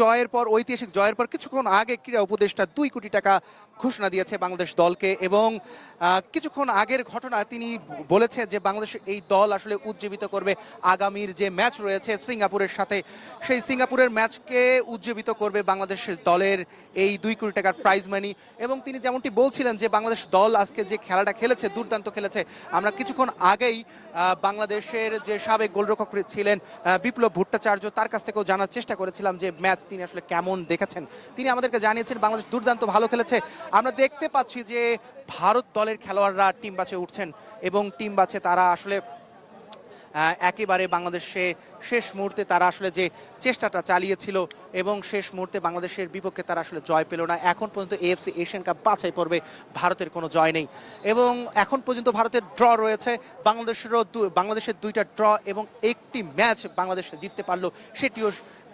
জয়ের পর, ঐতিহাসিক জয়ের পর কিছুক্ষণ আগে ক্রীড়া উপদেষ্টা দুই কোটি টাকা ঘোষণা দিয়েছে বাংলাদেশ দলকে এবং কিছুক্ষণ আগের ঘটনা তিনি বলেছে যে বাংলাদেশ এই দল আসলে উজ্জীবিত করবে আগামীর যে ম্যাচ রয়েছে সিঙ্গাপুরের সাথে। সেই সিঙ্গাপুরের ম্যাচকে উজ্জীবিত করবে বাংলাদেশ দলের এই দুই কোটি টাকার প্রাইজ মানি এবং তিনি যেমনটি বলছিলেন যে বাংলাদেশ দল আজকে যে খেলাটা খেলেছে, দুর্দান্ত খেলেছে, আমরা কিছুক্ষণ আগেই বাংলাদেশের যে সাবেক গোলরক্ষক ছিলেন বিপ্লব ভট্টাচার্য তার কাছ থেকেও জানার চেষ্টা করেছিলাম যে ম্যাচ তিনি আসলে কেমন দেখেছেন? তিনি আমাদেরকে জানিয়েছেন বাংলাদেশ দুর্দান্ত ভালো খেলেছে। আমরা দেখতে পাচ্ছি যে ভারত দলের খেলোয়াড়রা টিম বাছে উঠছেন এবং টিম বাছে তারা আসলে একেবারে বাংলাদেশে শেষ মুহূর্তে তারা আসলে যে চেষ্টাটা চালিয়েছিল এবং শেষ মুহূর্তে বাংলাদেশের বিপক্ষে তারা আসলে জয় পেল না। এখন পর্যন্ত এএফসি এশিয়ান কাপ বাছাই পর্বে ভারতের কোনো জয় নেই। এবং এখন পর্যন্ত ভারতের ড্র রয়েছে। বাংলাদেশেরও বাংলাদেশের দুইটা ড্র এবং একটি ম্যাচ বাংলাদেশ জিততে পারল, সেটিও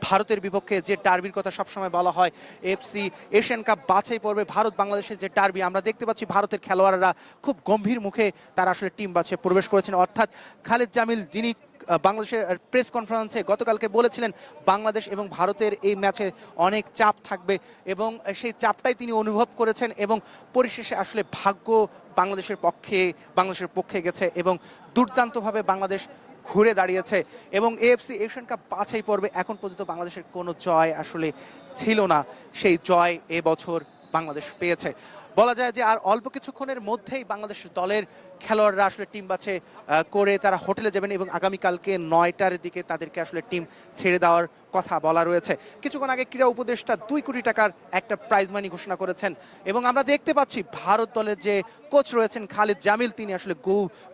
ভারতের বিপক্ষে যে ডার্বির কথা সবসময় বলা হয়, এফসি এশিয়ান কাপ বাছাই পর্বে ভারত বাংলাদেশের যে ডার্বি, আমরা দেখতে পাচ্ছি ভারতের খেলোয়াড়রা খুব গম্ভীর মুখে তারা আসলে টিম বাছে প্রবেশ করেছেন। অর্থাৎ খালেদ জামিল, যিনি বাংলাদেশের প্রেস কনফারেন্সে গতকালকে বলেছিলেন, বাংলাদেশ এবং ভারতের এই ম্যাচে অনেক চাপ থাকবে এবং সেই চাপটাই তিনি অনুভব করেছেন এবং পরিশেষে আসলে ভাগ্য বাংলাদেশের পক্ষে বাংলাদেশের পক্ষে গেছে এবং দুর্দান্তভাবে বাংলাদেশ ঘুরে দাঁড়িয়েছে এবং এএফসি এশিয়ান কাপ বাছাই পর্বে এখন পর্যন্ত বাংলাদেশের কোনো জয় আসলে ছিল না। সেই জয় এবছর বাংলাদেশ পেয়েছে। বলা যায় যে আর অল্প কিছুক্ষণের মধ্যেই বাংলাদেশ দলের খেলোয়াড়রা আসলে টিম বাছে করে তারা হোটেলে যাবেন এবং আগামীকালকে নয়টার দিকে তাদেরকে আসলে টিম ছেড়ে দেওয়ার কথা বলা রয়েছে। কিছুক্ষণ আগে ক্রীড়া উপদেষ্টা দুই কোটি টাকার একটা প্রাইজ মানি ঘোষণা করেছেন এবং আমরা দেখতে পাচ্ছি ভারত দলের যে কোচ রয়েছেন খালিদ জামিল, তিনি আসলে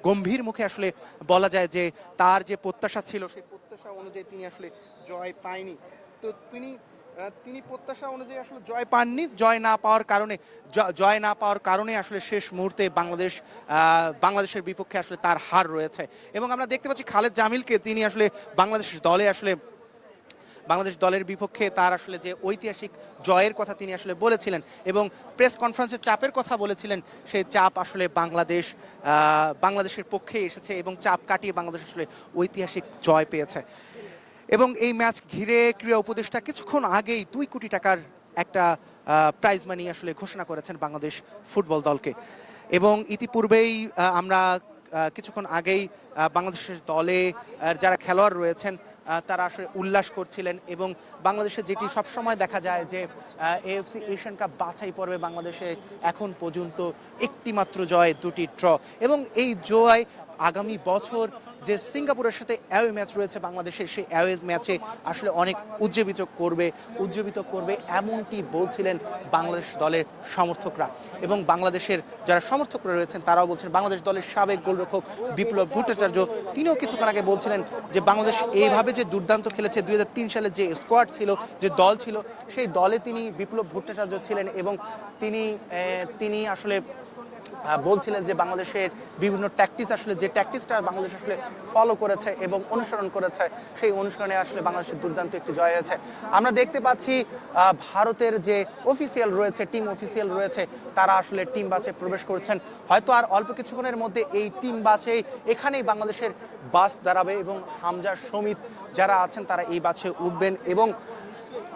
গম্ভীর মুখে আসলে বলা যায় যে তার যে প্রত্যাশা ছিল, সেই প্রত্যাশা অনুযায়ী তিনি আসলে জয় পায়নি। তো তিনি তিনি প্রত্যাশা অনুযায়ী আসলে জয় পাননি। জয় না পাওয়ার কারণে জয় না পাওয়ার কারণে আসলে শেষ মুহূর্তে বাংলাদেশ বাংলাদেশের বিপক্ষে আসলে তার হার রয়েছে। এবং আমরা দেখতে পাচ্ছি খালেদ জামিলকে তিনি আসলে বাংলাদেশ দলে আসলে, বাংলাদেশ দলের বিপক্ষে তার আসলে যে ঐতিহাসিক জয়ের কথা তিনি আসলে বলেছিলেন এবং প্রেস কনফারেন্সে চাপের কথা বলেছিলেন, সেই চাপ আসলে বাংলাদেশ বাংলাদেশের পক্ষে এসেছে এবং চাপ কাটিয়ে বাংলাদেশ আসলে ঐতিহাসিক জয় পেয়েছে। এবং এই ম্যাচ ঘিরে ক্রীড়া উপদেষ্টা কিছুক্ষণ আগেই দুই কোটি টাকার একটা প্রাইজ মানি আসলে ঘোষণা করেছেন বাংলাদেশ ফুটবল দলকে। এবং ইতিপূর্বেই আমরা কিছুক্ষণ আগেই বাংলাদেশের দলে যারা খেলোয়াড় রয়েছেন তারা আসলে উল্লাস করছিলেন এবং বাংলাদেশে যেটি সবসময় দেখা যায় যে এএফসি এশিয়ান কাপ বাছাই পর্বে বাংলাদেশে এখন পর্যন্ত একটি মাত্র জয়, দুটি ড্র এবং এই জয় আগামী বছর যে সিঙ্গাপুরের সাথে অ্যাওয়ে ম্যাচ রয়েছে বাংলাদেশের, সেই অ্যাওয়ে ম্যাচে আসলে অনেক উজ্জীবিত করবে উজ্জীবিত করবে এমনটি বলছিলেন বাংলাদেশ দলের সমর্থকরা। এবং বাংলাদেশের যারা সমর্থকরা রয়েছেন, তারাও বলছেন বাংলাদেশ দলের সাবেক গোলরক্ষক বিপ্লব ভট্টাচার্য, তিনিও কিছুক্ষণ আগে বলছিলেন যে বাংলাদেশ এইভাবে যে দুর্দান্ত খেলেছে, দুই সালে যে স্কোয়াড ছিল, যে দল ছিল, সেই দলে তিনি বিপ্লব ভট্টাচার্য ছিলেন এবং তিনি তিনি আসলে বলছিলেন যে বাংলাদেশের বিভিন্ন ট্যাকটিস আসলে, যে ট্যাকটিসটা বাংলাদেশ আসলে ফলো করেছে এবং অনুসরণ করেছে, সেই অনুসরণে আসলে বাংলাদেশের দুর্দান্ত একটি জয় হয়েছে। আমরা দেখতে পাচ্ছি ভারতের যে অফিসিয়াল রয়েছে টিম অফিসিয়াল রয়েছে, তারা আসলে টিম বাসে প্রবেশ করেছেন। হয়তো আর অল্প কিছুক্ষণের মধ্যে এই টিম বাসে এখানেই বাংলাদেশের বাস দাঁড়াবে এবং হামজা, সমিত যারা আছেন, তারা এই বাসে উঠবেন এবং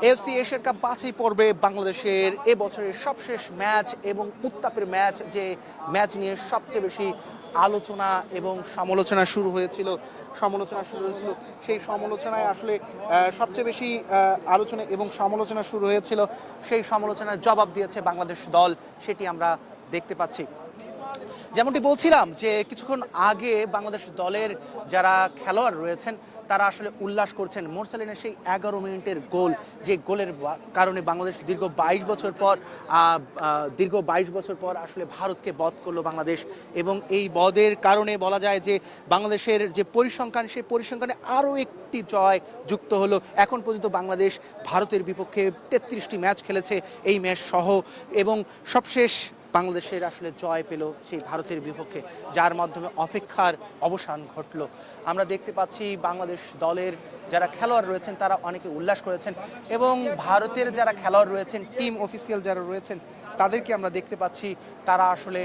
এফসি এশিয়ান কাপ বাছাই পর্বে বাংলাদেশের এবছরের বছরের সবশেষ ম্যাচ এবং উত্তাপের ম্যাচ, যে ম্যাচ নিয়ে সবচেয়ে বেশি আলোচনা এবং সমালোচনা শুরু হয়েছিল, সমালোচনা শুরু হয়েছিল, সেই সমালোচনায় আসলে সবচেয়ে বেশি আলোচনা এবং সমালোচনা শুরু হয়েছিল, সেই সমালোচনার জবাব দিয়েছে বাংলাদেশ দল, সেটি আমরা দেখতে পাচ্ছি। যেমনটি বলছিলাম যে কিছুক্ষণ আগে বাংলাদেশ দলের যারা খেলোয়াড় রয়েছেন, তারা আসলে উল্লাস করছেন মোরসালিনের সেই এগারো মিনিটের গোল। যে গোলের কারণে বাংলাদেশ দীর্ঘ বাইশ বছর পর দীর্ঘ বাইশ বছর পর আসলে ভারতকে বধ করল বাংলাদেশ। এবং এই বধের কারণে বলা যায় যে বাংলাদেশের যে পরিসংখ্যান, সেই পরিসংখ্যানে আরও একটি জয় যুক্ত হলো। এখন পর্যন্ত বাংলাদেশ ভারতের বিপক্ষে তেত্রিশটি ম্যাচ খেলেছে এই ম্যাচ সহ এবং সবশেষ বাংলাদেশের আসলে জয় পেল সেই ভারতের বিপক্ষে, যার মাধ্যমে অপেক্ষার অবসান ঘটল। আমরা দেখতে পাচ্ছি বাংলাদেশ দলের যারা খেলোয়াড় রয়েছেন, তারা অনেকে উল্লাস করেছেন এবং ভারতের যারা খেলোয়াড় রয়েছেন টিম অফিসিয়াল যারা রয়েছেন তাদেরকে আমরা দেখতে পাচ্ছি, তারা আসলে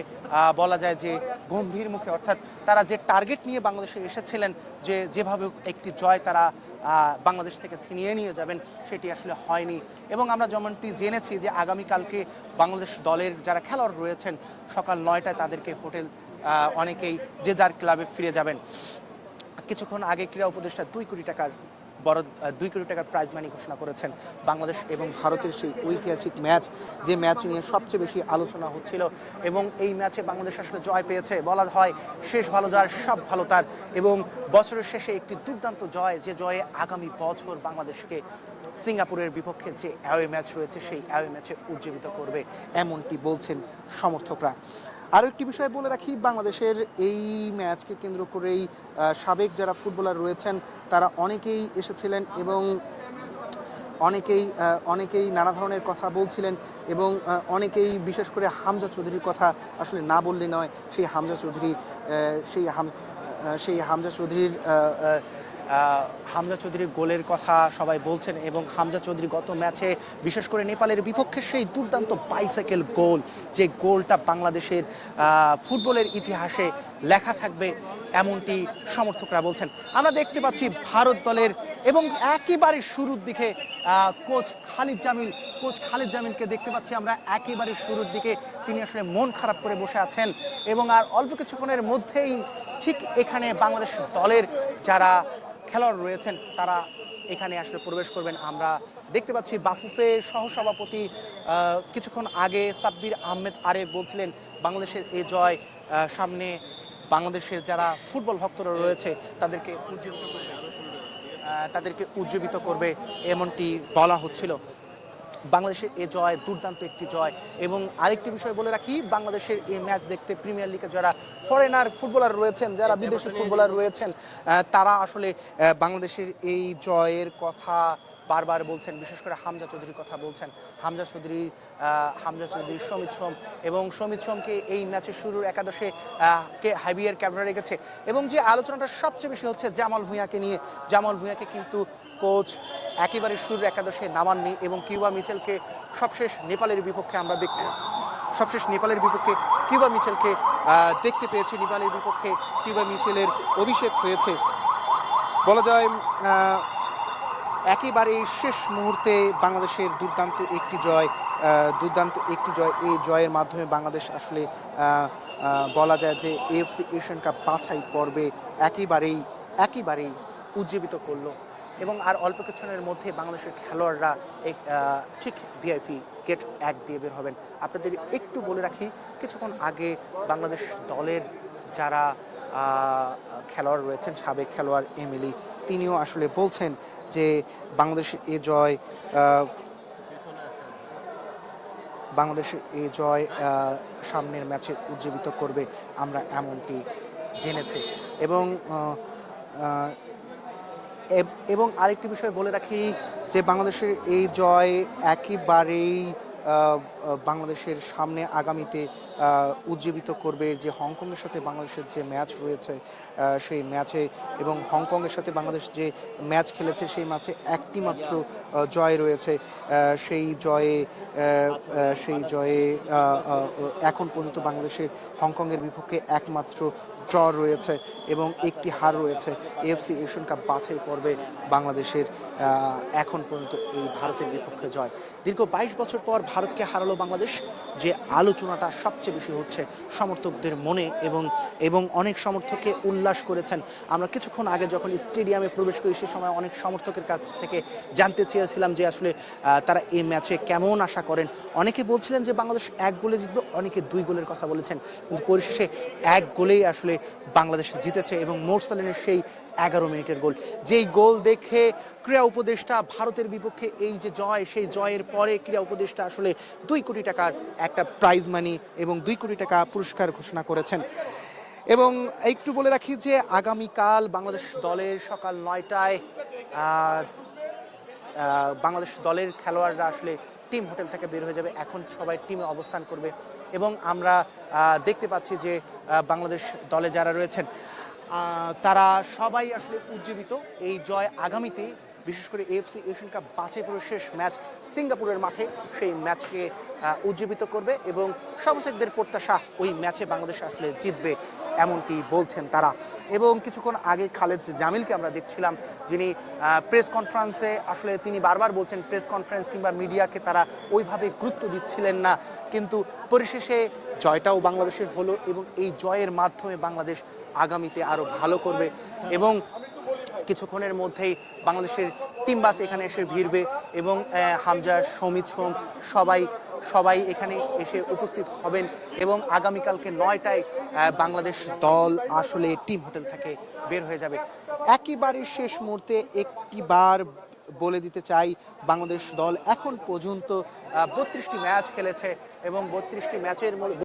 বলা যায় যে গম্ভীর মুখে, অর্থাৎ তারা যে টার্গেট নিয়ে বাংলাদেশে এসেছিলেন, যে যেভাবে একটি জয় তারা বাংলাদেশ থেকে ছিনিয়ে নিয়ে যাবেন, সেটি আসলে হয়নি। এবং আমরা যেমনটি জেনেছি যে আগামীকালকে বাংলাদেশ দলের যারা খেলোয়াড় রয়েছেন, সকাল নয়টায় তাদেরকে হোটেল অনেকেই যে যার ক্লাবে ফিরে যাবেন। কিছুক্ষণ আগে ক্রীড়া উপদেষ্টা দুই কোটি টাকার বড় দুই কোটি টাকার প্রাইজ মানি ঘোষণা করেছেন বাংলাদেশ এবং ভারতের সেই ঐতিহাসিক ম্যাচ, যে ম্যাচ নিয়ে সবচেয়ে বেশি আলোচনা হচ্ছিল এবং এই ম্যাচে বাংলাদেশ আসলে জয় পেয়েছে। বলা হয় শেষ ভালো যার, সব ভালো তার এবং বছরের শেষে একটি দুর্দান্ত জয়, যে জয়ে আগামী বছর বাংলাদেশকে সিঙ্গাপুরের বিপক্ষে যে অ্যাওয়ে ম্যাচ রয়েছে, সেই অ্যাওয়ে ম্যাচে উজ্জীবিত করবে, এমনটি বলছেন সমর্থকরা। আরও একটি বিষয় বলে রাখি, বাংলাদেশের এই ম্যাচকে কেন্দ্র করেই সাবেক যারা ফুটবলার রয়েছেন, তারা অনেকেই এসেছিলেন এবং অনেকেই অনেকেই নানা ধরনের কথা বলছিলেন এবং অনেকেই বিশেষ করে হামজা চৌধুরীর কথা আসলে না বললে নয়, সেই হামজা চৌধুরী সেই হাম সেই হামজা চৌধুরীর হামজা চৌধুরীর গোলের কথা সবাই বলছেন এবং হামজা চৌধুরী গত ম্যাচে বিশেষ করে নেপালের বিপক্ষে সেই দুর্দান্ত বাইসাইকেল গোল যে গোলটা বাংলাদেশের ফুটবলের ইতিহাসে লেখা থাকবে এমনটি সমর্থকরা বলছেন। আমরা দেখতে পাচ্ছি ভারত দলের এবং একেবারে শুরুর দিকে কোচ খালিদ জামিল, কোচ খালিদ জামিলকে দেখতে পাচ্ছি আমরা একেবারে শুরুর দিকে। তিনি আসলে মন খারাপ করে বসে আছেন এবং আর অল্প কিছুক্ষণের মধ্যেই ঠিক এখানে বাংলাদেশ দলের যারা খেলোয়াড় রয়েছেন, তারা এখানে আসলে প্রবেশ করবেন। আমরা দেখতে পাচ্ছি বাফুফের সহসভাপতি কিছুক্ষণ আগে সাব্বির আহমেদ আরেফ বলছিলেন, বাংলাদেশের এ জয় সামনে বাংলাদেশের যারা ফুটবল ভক্তরা রয়েছে, তাদেরকে উজ্জীবিত করবে তাদেরকে উজ্জীবিত করবে, এমনটি বলা হচ্ছিল। বাংলাদেশের এ জয় দুর্দান্ত একটি জয়। এবং আরেকটি বিষয় বলে রাখি বাংলাদেশের এই ম্যাচ দেখতে প্রিমিয়ার লিগে যারা ফরেনার ফুটবলার রয়েছেন যারা বিদেশি ফুটবলার রয়েছেন তারা আসলে বাংলাদেশের এই জয়ের কথা বারবার বলছেন বিশেষ করে হামজা চৌধুরীর কথা বলছেন। হামজা চৌধুরী হামজা চৌধুরী সমিত সোম এবং সমিত সোমকে এই ম্যাচের শুরুর একাদশে কে হাইবিয়ার ক্যাবরা রেখেছে। এবং যে আলোচনাটা সবচেয়ে বেশি হচ্ছে জামাল ভুঁইয়াকে নিয়ে জামাল ভুঁইয়াকে কিন্তু কোচ একেবারে শুরুর একাদশে নামাননি এবং কিউবা মিচেলকে সবশেষ নেপালের বিপক্ষে আমরা দেখতে সবশেষ নেপালের বিপক্ষে কিউবা মিচেলকে দেখতে পেয়েছি। নেপালের বিপক্ষে কিউবা মিচেলের অভিষেক হয়েছে। বলা যায় একেবারে শেষ মুহূর্তে বাংলাদেশের দুর্দান্ত একটি জয় দুর্দান্ত একটি জয়। এই জয়ের মাধ্যমে বাংলাদেশ আসলে বলা যায় যে এএফসি এশিয়ান কাপ বাছাই পর্বে একেবারেই একেবারেই উজ্জীবিত করল। এবং আর অল্প কিছুক্ষণের মধ্যে বাংলাদেশের খেলোয়াড়রা এক, ঠিক ভিআইপি গেট এক দিয়ে বের হবেন। আপনাদের একটু বলে রাখি কিছুক্ষণ আগে বাংলাদেশ দলের যারা খেলোয়াড় রয়েছেন সাবেক খেলোয়াড় এমিলি তিনিও আসলে বলছেন যে বাংলাদেশের এ জয় বাংলাদেশের এই জয় সামনের ম্যাচে উজ্জীবিত করবে আমরা এমনটি জেনেছি। এবং এব- আরেকটি বিষয় বলে রাখি যে বাংলাদেশের এই জয় একেবারেই বাংলাদেশের সামনে আগামীতে উজ্জীবিত করবে যে হংকংয়ের সাথে বাংলাদেশের যে ম্যাচ রয়েছে সেই ম্যাচে এবং হংকংয়ের সাথে বাংলাদেশ যে ম্যাচ খেলেছে সেই ম্যাচে একটি মাত্র জয় রয়েছে। সেই জয়ে সেই জয়ে এখন পর্যন্ত বাংলাদেশের হংকংয়ের বিপক্ষে একমাত্র ড্র রয়েছে এবং একটি হার রয়েছে। এএফসি এশিয়ান কাপ বাছাই পর্বে বাংলাদেশের এখন পর্যন্ত এই ভারতের বিপক্ষে জয়। দীর্ঘ বাইশ বছর পর ভারতকে হারালো বাংলাদেশ। যে আলোচনাটা সবচেয়ে বেশি হচ্ছে সমর্থকদের মনে এবং এবং অনেক সমর্থককে উল্লাস করেছেন। আমরা কিছুক্ষণ আগে যখন স্টেডিয়ামে প্রবেশ করি, সে সময় অনেক সমর্থকের কাছ থেকে জানতে চেয়েছিলাম যে আসলে তারা এই ম্যাচে কেমন আশা করেন। অনেকে বলছিলেন যে বাংলাদেশ এক গোলে জিতবে, অনেকে দুই গোলের কথা বলেছেন। কিন্তু পরিশেষে এক গোলেই আসলে বাংলাদেশ জিতেছে এবং মোরসালিনের সেই এগারো মিনিটের গোল। যেই গোল দেখে ক্রীড়া উপদেষ্টা ভারতের বিপক্ষে এই যে জয়, সেই জয়ের পরে ক্রীড়া উপদেষ্টা আসলে দুই কোটি টাকার একটা প্রাইজ মানি এবং দুই কোটি টাকা পুরস্কার ঘোষণা করেছেন। এবং একটু বলে রাখি যে আগামীকাল বাংলাদেশ দলের সকাল নয়টায় বাংলাদেশ দলের খেলোয়াড়রা আসলে টিম হোটেল থেকে বের হয়ে যাবে। এখন সবাই টিমে অবস্থান করবে এবং আমরা দেখতে পাচ্ছি যে বাংলাদেশ দলে যারা রয়েছেন তারা সবাই আসলে উজ্জীবিত। এই জয় আগামীতে, বিশেষ করে এএফসি এশিয়ান কাপ বাছাই পড়ে শেষ ম্যাচ সিঙ্গাপুরের মাঠে, সেই ম্যাচকে উজ্জীবিত করবে এবং সমস্যাদের প্রত্যাশা ওই ম্যাচে বাংলাদেশ আসলে জিতবে এমনটি বলছেন তারা। এবং কিছুক্ষণ আগে খালেদ জামিলকে আমরা দেখছিলাম, যিনি প্রেস কনফারেন্সে আসলে তিনি বারবার বলছেন, প্রেস কনফারেন্স কিংবা মিডিয়াকে তারা ওইভাবে গুরুত্ব দিচ্ছিলেন না। কিন্তু পরিশেষে জয়টাও বাংলাদেশের হলো এবং এই জয়ের মাধ্যমে বাংলাদেশ আগামীতে আরও ভালো করবে এবং কিছুক্ষণের মধ্যেই বাংলাদেশের টিম বাস এখানে এসে ভিড়বে এবং হামজা, সমিত, সোম সবাই সবাই এখানে এসে উপস্থিত হবেন এবং আগামীকালকে নয়টায় বাংলাদেশ দল আসলে টিম হোটেল থেকে বের হয়ে যাবে। একেবারে শেষ মুহূর্তে একটিবার বলে দিতে চাই, বাংলাদেশ দল এখন পর্যন্ত বত্রিশটি ম্যাচ খেলেছে এবং বত্রিশটি ম্যাচের